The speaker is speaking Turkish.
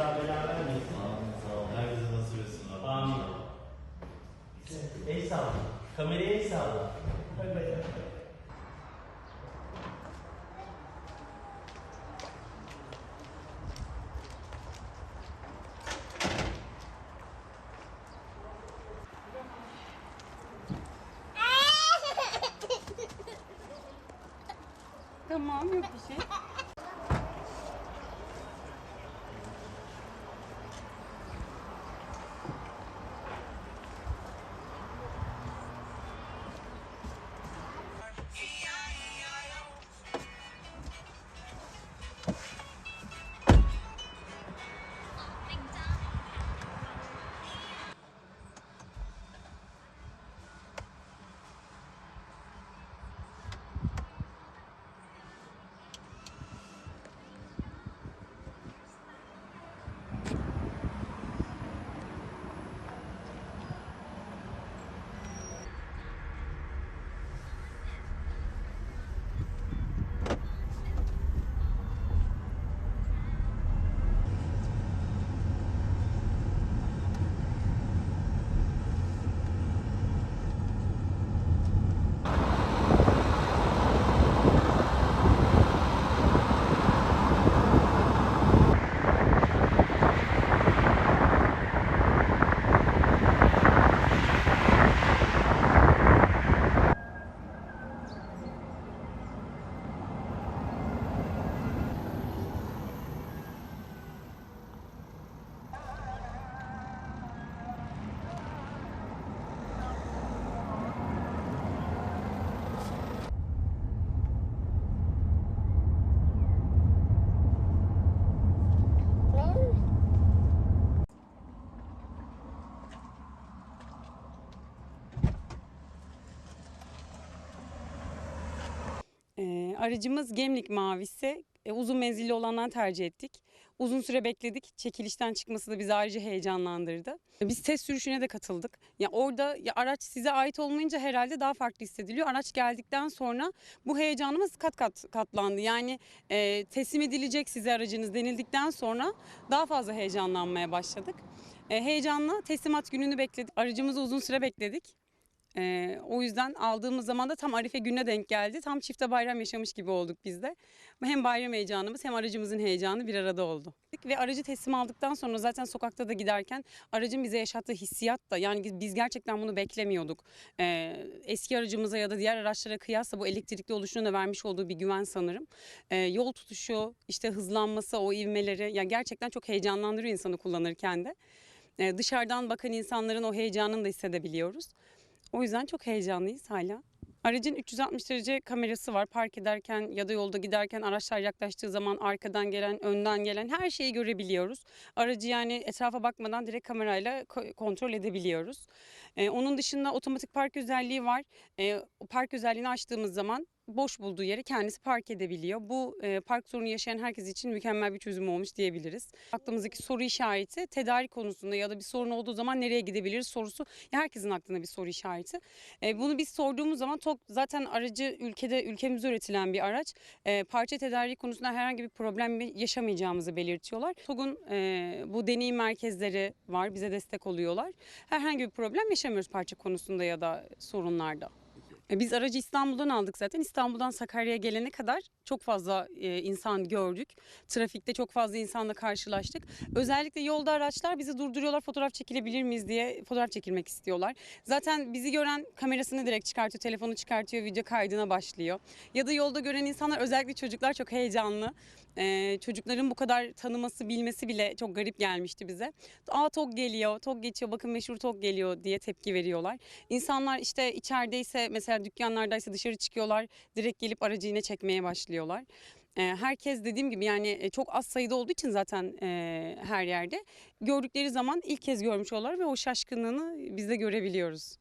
daha bela vermesin. Amin sağ olun. Herkese nasip etsin abi. Amin. El sağla. Kameraya el sağla. Bay. Tamam yok bir şey. Aracımız Gemlik mavisi. E, uzun menzilli olandan tercih ettik. Uzun süre bekledik. Çekilişten çıkması da bizi ayrıca heyecanlandırdı. Biz test sürüşüne de katıldık. Ya orada ya araç size ait olmayınca herhalde daha farklı hissediliyor. Araç geldikten sonra bu heyecanımız kat kat katlandı. Yani e, teslim edilecek size aracınız denildikten sonra daha fazla heyecanlanmaya başladık. E, heyecanla teslimat gününü bekledik. Aracımızı uzun süre bekledik. Ee, o yüzden aldığımız zaman da tam Arife gününe denk geldi. Tam çifte bayram yaşamış gibi olduk biz de. Hem bayram heyecanımız hem aracımızın heyecanı bir arada oldu. Ve aracı teslim aldıktan sonra zaten sokakta da giderken aracın bize yaşattığı hissiyat da yani biz gerçekten bunu beklemiyorduk. Ee, eski aracımıza ya da diğer araçlara kıyasla bu elektrikli oluşunun da vermiş olduğu bir güven sanırım. Ee, yol tutuşu, işte hızlanması, o ivmeleri ya gerçekten çok heyecanlandırıyor insanı kullanırken de. Ee, dışarıdan bakan insanların o heyecanını da hissedebiliyoruz. O yüzden çok heyecanlıyız hala. Aracın 360 derece kamerası var. Park ederken ya da yolda giderken araçlar yaklaştığı zaman arkadan gelen, önden gelen her şeyi görebiliyoruz. Aracı yani etrafa bakmadan direkt kamerayla ko- kontrol edebiliyoruz. Ee, onun dışında otomatik park özelliği var. O park özelliğini açtığımız zaman boş bulduğu yeri kendisi park edebiliyor. Bu e, park sorunu yaşayan herkes için mükemmel bir çözüm olmuş diyebiliriz. Aklımızdaki soru işareti tedarik konusunda ya da bir sorun olduğu zaman nereye gidebiliriz sorusu herkesin aklında bir soru işareti. E, bunu biz sorduğumuz zaman TOG zaten aracı ülkede ülkemizde üretilen bir araç. E, parça tedariği konusunda herhangi bir problem yaşamayacağımızı belirtiyorlar. TOG'un e, bu deneyim merkezleri var bize destek oluyorlar. Herhangi bir problem yaşamıyoruz parça konusunda ya da sorunlarda. E, Biz aracı İstanbul'dan aldık zaten. İstanbul'dan Sakarya'ya gelene kadar çok fazla e, insan gördük. Trafikte çok fazla insanla karşılaştık. Özellikle yolda araçlar bizi durduruyorlar fotoğraf çekilebilir miyiz diye fotoğraf çekilmek istiyorlar. Zaten bizi gören kamerasını direkt çıkartıyor, telefonu çıkartıyor, video kaydına başlıyor. Ya da yolda gören insanlar özellikle çocuklar çok heyecanlı. E, çocukların bu kadar tanıması, bilmesi bile çok garip gelmişti bize. Aa TOG geliyor, TOG geçiyor, bakın meşhur TOG geliyor diye tepki veriyorlar. İnsanlar işte içerideyse mesela dükkanlardaysa dışarı çıkıyorlar. Direkt gelip aracı yine çekmeye başlıyorlar. E, herkes dediğim gibi yani e, çok az sayıda olduğu için zaten e, her yerde gördükleri zaman ilk kez görmüş oluyorlar ve o şaşkınlığını biz de görebiliyoruz.